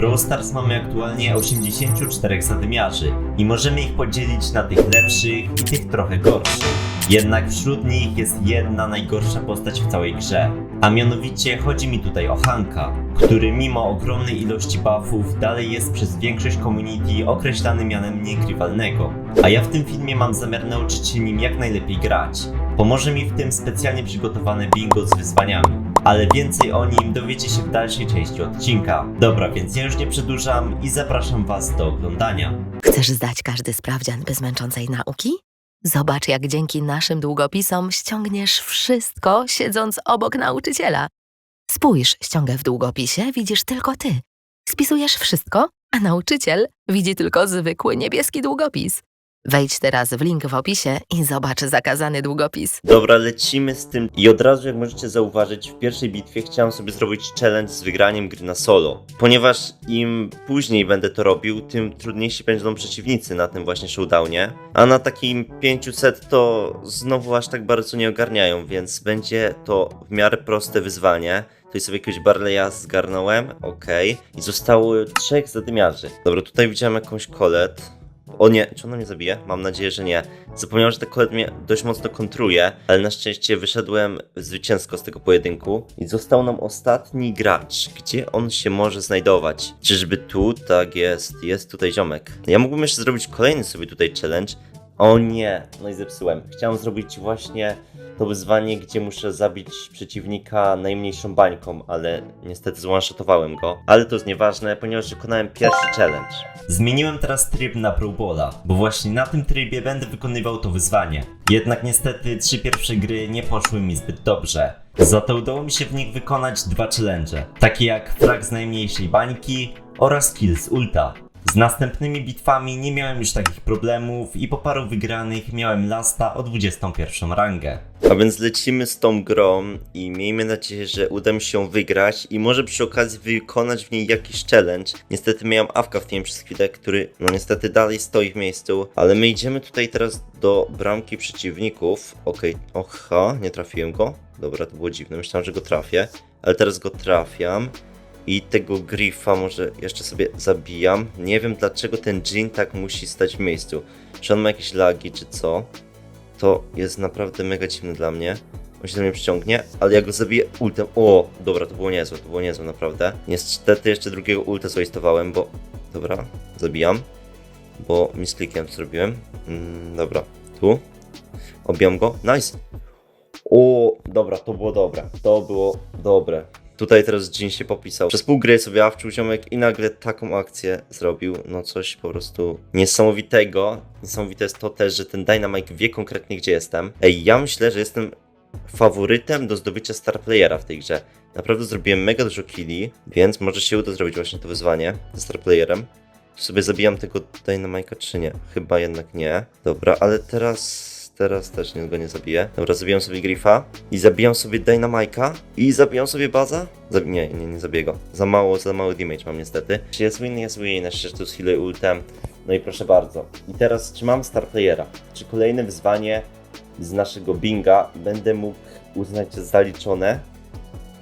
Brawl Stars mamy aktualnie 84 zadymiarzy i możemy ich podzielić na tych lepszych i tych trochę gorszych. Jednak wśród nich jest jedna najgorsza postać w całej grze, a mianowicie chodzi mi tutaj o Hanka, który mimo ogromnej ilości buffów dalej jest przez większość community określany mianem niegrywalnego. A ja w tym filmie mam zamiar nauczyć się nim jak najlepiej grać. Pomoże mi w tym specjalnie przygotowane bingo z wyzwaniami. Ale więcej o nim dowiecie się w dalszej części odcinka. Dobra, więc ja już nie przedłużam i zapraszam Was do oglądania. Chcesz zdać każdy sprawdzian bez męczącej nauki? Zobacz, jak dzięki naszym długopisom ściągniesz wszystko, siedząc obok nauczyciela. Spójrz, ściągę w długopisie widzisz tylko ty. Spisujesz wszystko, a nauczyciel widzi tylko zwykły niebieski długopis. Wejdź teraz w link w opisie i zobacz zakazany długopis. Dobra, lecimy z tym. I od razu, jak możecie zauważyć, w pierwszej bitwie chciałem sobie zrobić challenge z wygraniem gry na solo. Ponieważ im później będę to robił, tym trudniejsi będą przeciwnicy na tym właśnie showdownie. A na takim 500 to znowu aż tak bardzo nie ogarniają, więc będzie to w miarę proste wyzwanie. Tutaj sobie jakiegoś Barleya zgarnąłem, okej. I zostało trzech zadymiarzy. Dobra, tutaj widziałem jakąś kolet. O nie, czy ona mnie zabije? Mam nadzieję, że nie. Zapomniałem, że ta kolet mnie dość mocno kontruje, ale na szczęście wyszedłem zwycięsko z tego pojedynku. I został nam ostatni gracz. Gdzie on się może znajdować? Czyżby tu? Tak jest, jest tutaj ziomek. Ja mógłbym jeszcze zrobić kolejny sobie tutaj challenge. O nie, no i zepsułem. Chciałem zrobić właśnie to wyzwanie, gdzie muszę zabić przeciwnika najmniejszą bańką, ale niestety zone-shotowałem go. Ale to jest nieważne, ponieważ wykonałem pierwszy challenge. Zmieniłem teraz tryb na Brawlbola, bo właśnie na tym trybie będę wykonywał to wyzwanie. Jednak niestety trzy pierwsze gry nie poszły mi zbyt dobrze. Za to udało mi się w nich wykonać dwa challenge, takie jak frag z najmniejszej bańki oraz kill z ulta. Z następnymi bitwami nie miałem już takich problemów i po paru wygranych miałem lasta o 21 rangę. A więc lecimy z tą grą i miejmy nadzieję, że uda mi się wygrać i może przy okazji wykonać w niej jakiś challenge. Niestety miałem awka w tym przez chwilę, który no niestety dalej stoi w miejscu, ale my idziemy tutaj teraz do bramki przeciwników. Okej, oha, nie trafiłem go. Dobra, to było dziwne, myślałem, że go trafię, ale teraz go trafiam. I tego Griffa może jeszcze sobie zabijam. Nie wiem dlaczego ten Jin tak musi stać w miejscu. Czy on ma jakieś lagi, czy co? To jest naprawdę mega dziwne dla mnie. On się do mnie przyciągnie, ale ja go zabiję ultem. O, dobra, to było niezłe, to było niezłe, naprawdę. Niestety jeszcze drugiego ulta zwastowałem, bo... Dobra, zabijam. Bo misklikiem zrobiłem. Mm, dobra, tu. Obijam go. Nice! O, dobra, to było dobre. To było dobre. Tutaj teraz Jin się popisał. Przez pół gry sobie awczył ziomek i nagle taką akcję zrobił. No coś po prostu niesamowitego. Niesamowite jest to też, że ten Dynamite wie konkretnie gdzie jestem. Ej, ja myślę, że jestem faworytem do zdobycia star playera w tej grze. Naprawdę zrobiłem mega dużo killi, więc może się uda zrobić właśnie to wyzwanie ze star playerem. Czy sobie zabijam tego Dynamite'a czy nie? Chyba jednak nie. Dobra, ale teraz teraz też nie, go nie zabiję. Dobra, zabijam sobie Griffa i zabijam sobie Dynamite'a i zabijam sobie Baza. Nie, nie, nie zabiję go. Za mało, za mały damage mam niestety. Czy jest win? Jest win, szczęście tu z ultem. No i proszę bardzo. I teraz, czy mam Star Playera? Czy kolejne wyzwanie z naszego binga będę mógł uznać za zaliczone?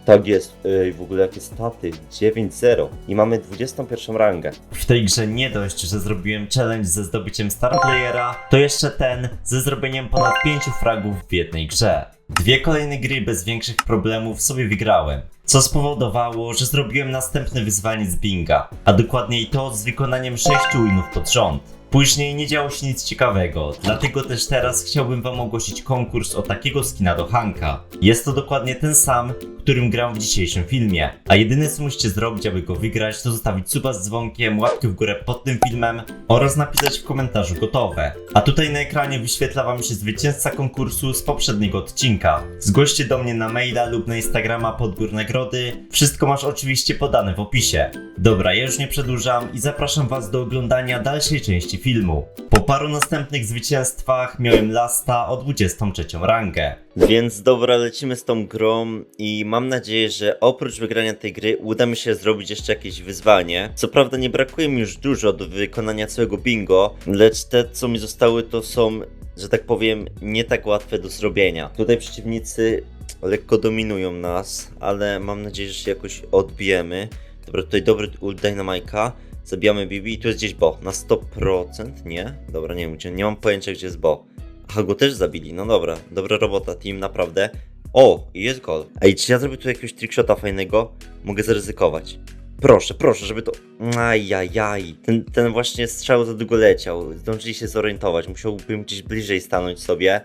Tak jest, Ej, w ogóle jakie staty, 9-0 i mamy 21 rangę. W tej grze nie dość, że zrobiłem challenge ze zdobyciem Star Playera, to jeszcze ten ze zrobieniem ponad 5 fragów w jednej grze. Dwie kolejne gry bez większych problemów sobie wygrałem, co spowodowało, że zrobiłem następne wyzwanie z Binga, a dokładniej to z wykonaniem 6 winów pod rząd. Później nie działo się nic ciekawego, dlatego też teraz chciałbym wam ogłosić konkurs o takiego skina do Hanka. Jest to dokładnie ten sam, którym gram w dzisiejszym filmie. A jedyne co musicie zrobić, aby go wygrać, to zostawić suba z dzwonkiem, łapkę w górę pod tym filmem oraz napisać w komentarzu gotowe. A tutaj na ekranie wyświetla wam się zwycięzca konkursu z poprzedniego odcinka. Zgłoście do mnie na maila lub na Instagrama podbór nagrody. Wszystko masz oczywiście podane w opisie. Dobra, ja już nie przedłużam i zapraszam was do oglądania dalszej części filmu. Po paru następnych zwycięstwach miałem lasta o 23 rangę. Więc dobra, lecimy z tą grą i mam nadzieję, że oprócz wygrania tej gry uda mi się zrobić jeszcze jakieś wyzwanie. Co prawda nie brakuje mi już dużo do wykonania całego bingo, lecz te co mi zostały to są, że tak powiem, nie tak łatwe do zrobienia. Tutaj przeciwnicy lekko dominują nas, ale mam nadzieję, że się jakoś odbijemy. Dobra, tutaj dobry ult Dynamike'a. Zabijamy Bibi i tu jest gdzieś Bo. Na 100%? Nie? Dobra, nie wiem, nie mam pojęcia gdzie jest Bo. Aha, go też zabili. No dobra, dobra robota, team, naprawdę. O, jest gol. Ej, czy ja zrobię tu jakiegoś trickshota fajnego? Mogę zaryzykować. Proszę, proszę, żeby to... Ajajaj. Ten, ten właśnie strzał za długo leciał. Zdążyli się zorientować. Musiałbym gdzieś bliżej stanąć sobie.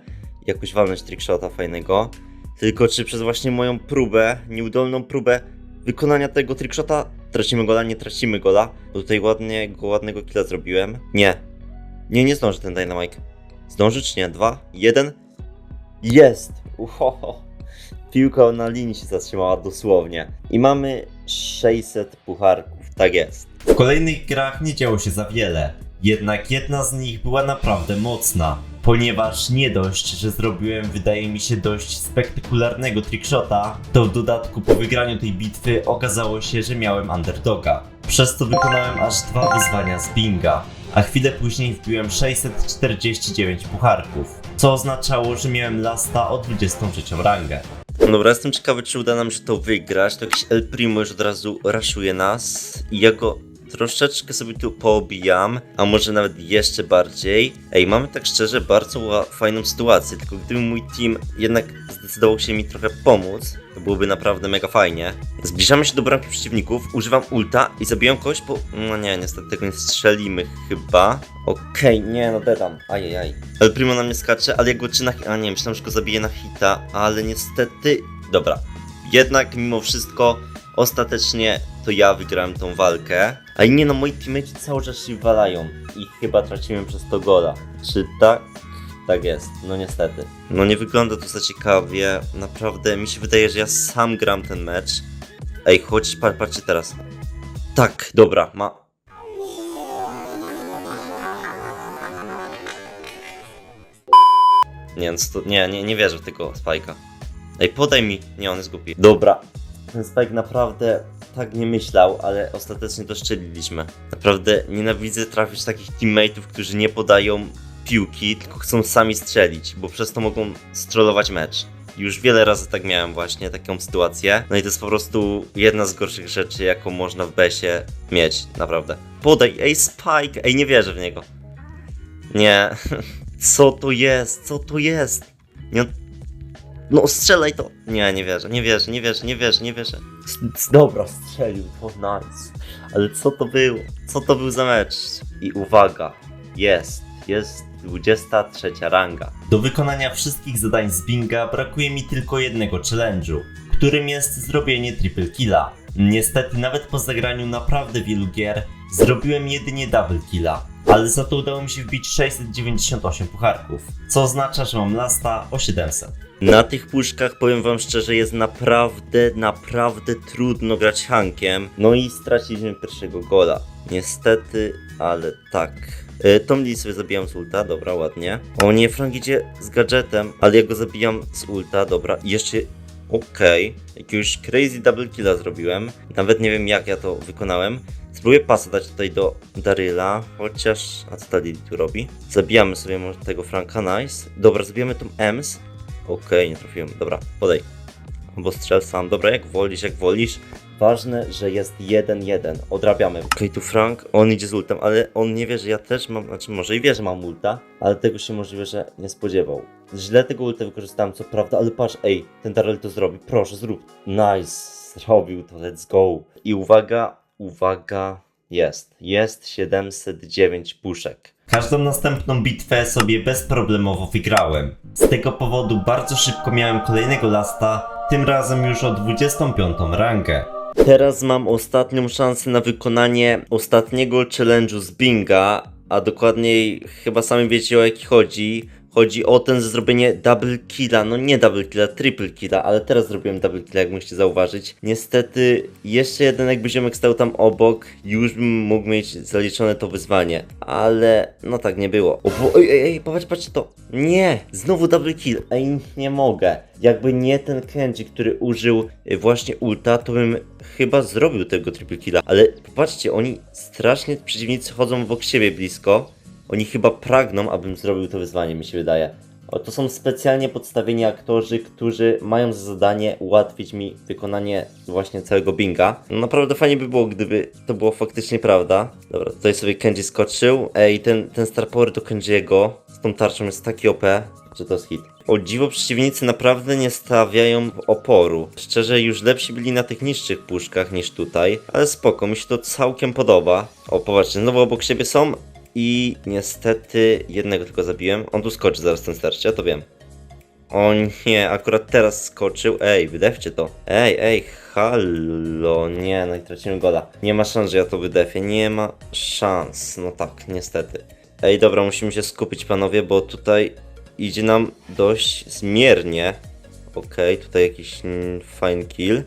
Jakoś walnąć trickshota fajnego. Tylko czy przez właśnie moją próbę, nieudolną próbę wykonania tego trickshota tracimy gola, nie tracimy gola. Tutaj ładnie, go, ładnego killa zrobiłem. Nie. Nie, nie zdąży ten Dynamite. Zdąży czy nie? Dwa? Jeden? Jest! Uhoho. Piłka na linii się zatrzymała dosłownie. I mamy 600 pucharków. Tak jest. W kolejnych grach nie działo się za wiele, jednak jedna z nich była naprawdę mocna, ponieważ nie dość, że zrobiłem wydaje mi się dość spektakularnego trickshota, to w dodatku po wygraniu tej bitwy okazało się, że miałem underdoga. Przez to wykonałem aż dwa wyzwania z binga, a chwilę później wbiłem 649 pucharków, co oznaczało, że miałem lasta o 23 rangę. Dobra, jestem ciekawy, czy uda nam się to wygrać. To jakiś El Primo już od razu raszuje nas. I ja go troszeczkę sobie tu poobijam, a może nawet jeszcze bardziej. Ej, mamy tak szczerze bardzo fajną sytuację, tylko gdyby mój team jednak zdecydował się mi trochę pomóc, to byłoby naprawdę mega fajnie. Zbliżamy się do bramki przeciwników, używam ulta i zabijam kogoś, bo... No nie, niestety tego nie strzelimy chyba. Okej, nie no, dedam. Ajajaj. El Primo na mnie skacze, ale jak go czy na... A nie, myślałem, że go zabiję na hita, ale niestety... Dobra. Jednak mimo wszystko, ostatecznie to ja wygrałem tą walkę. A nie no, moi teammates cały czas się walają i chyba tracimy przez to gola. Czy tak? Tak jest, no niestety. No nie wygląda to za ciekawie, naprawdę mi się wydaje, że ja sam gram ten mecz. Ej, chodź, pa- patrzcie teraz. Tak, dobra, ma... Nie, no nie, nie, nie wierzę w tego spajka. Ej, podaj mi. Nie, on jest głupi. Dobra. Ten spike naprawdę tak nie myślał, ale ostatecznie to szczeliliśmy. Naprawdę nienawidzę trafić takich teammateów, którzy nie podają piłki, tylko chcą sami strzelić, bo przez to mogą strollować mecz. Już wiele razy tak miałem właśnie, taką sytuację. No i to jest po prostu jedna z gorszych rzeczy, jaką można w besie mieć, naprawdę. Podaj, ej Spike, ej nie wierzę w niego. Nie, co to jest, co to jest? Nie, no strzelaj to! Nie, nie wierzę, nie wierzę, nie wierzę, nie wierzę, nie wierzę. S- s- Dobra, strzelił, to nice. Ale co to było? Co to był za mecz? I uwaga, jest, jest 23 ranga. Do wykonania wszystkich zadań z binga brakuje mi tylko jednego challenge'u, którym jest zrobienie triple killa. Niestety nawet po zagraniu naprawdę wielu gier zrobiłem jedynie double killa, ale za to udało mi się wbić 698 pucharków, co oznacza, że mam lasta o 700. Na tych puszkach powiem wam szczerze, jest naprawdę, naprawdę trudno grać Hankiem. No i straciliśmy pierwszego gola. Niestety, ale tak. E, Tom Lee sobie zabijam z ulta, dobra, ładnie. O nie, Frank idzie z gadżetem, ale ja go zabijam z ulta, dobra. I jeszcze, okej, jakiegoś crazy double killa zrobiłem. Nawet nie wiem jak ja to wykonałem. Spróbuję pasa dać tutaj do Daryla, chociaż... A co ta tu robi? Zabijamy sobie może tego Franka, nice. Dobra, zabijamy tą Ems. Okej, nie trafiłem. Dobra, podaj. Albo strzel sam. Dobra, jak wolisz, jak wolisz. Ważne, że jest 1-1. Odrabiamy. Okej, tu Frank, on idzie z ultem, ale on nie wie, że ja też mam, znaczy może i wie, że mam ulta, ale tego się możliwe, że nie spodziewał. Źle tego ulta wykorzystałem, co prawda, ale patrz, ej, ten Daryl to zrobi, proszę, zrób. Nice, zrobił to, let's go. I uwaga, uwaga, jest. Jest 709 puszek. Każdą następną bitwę sobie bezproblemowo wygrałem. Z tego powodu bardzo szybko miałem kolejnego lasta, tym razem już o 25 rangę. Teraz mam ostatnią szansę na wykonanie ostatniego challenge'u z Binga, a dokładniej chyba sami wiecie o jaki chodzi. Chodzi o ten zrobienie double killa, no nie double killa, triple killa, ale teraz zrobiłem double killa, jak musicie zauważyć. Niestety, jeszcze jeden jakby ziomek stał tam obok, już bym mógł mieć zaliczone to wyzwanie, ale no tak nie było. O, bo, ej, ej, ej, popatrz, patrzcie to. Nie, znowu double kill, ej, nie mogę. Jakby nie ten Kenji, który użył y, właśnie ulta, to bym chyba zrobił tego triple killa, ale popatrzcie, oni strasznie przeciwnicy chodzą wokół siebie blisko. Oni chyba pragną, abym zrobił to wyzwanie, mi się wydaje. O, to są specjalnie podstawieni aktorzy, którzy mają za zadanie ułatwić mi wykonanie właśnie całego binga. No naprawdę fajnie by było, gdyby to było faktycznie prawda. Dobra, tutaj sobie Kenji skoczył. Ej, ten, ten Star Power do Kenjiego z tą tarczą jest taki OP, że to jest hit. O dziwo przeciwnicy naprawdę nie stawiają oporu. Szczerze, już lepsi byli na tych niższych puszkach niż tutaj, ale spoko, mi się to całkiem podoba. O, popatrzcie, znowu obok siebie są i niestety jednego tylko zabiłem. On tu skoczy zaraz ten starczy, ja to wiem. O nie, akurat teraz skoczył. Ej, wydewcie to. Ej, ej, halo. Nie, no i tracimy gola. Nie ma szans, że ja to wydefię. Nie ma szans. No tak, niestety. Ej, dobra, musimy się skupić, panowie, bo tutaj idzie nam dość zmiernie. Okej, tutaj jakiś fine kill.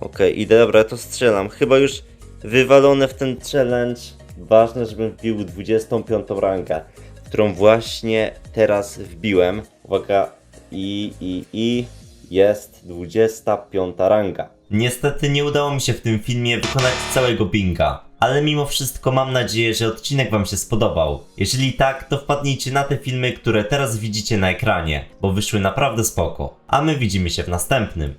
Okej, idę, dobra, ja to strzelam. Chyba już wywalone w ten challenge. Ważne, żebym wbił 25 rangę, którą właśnie teraz wbiłem. Uwaga, i, i, i jest 25 ranga. Niestety nie udało mi się w tym filmie wykonać całego binga, ale mimo wszystko mam nadzieję, że odcinek Wam się spodobał. Jeżeli tak, to wpadnijcie na te filmy, które teraz widzicie na ekranie, bo wyszły naprawdę spoko. A my widzimy się w następnym.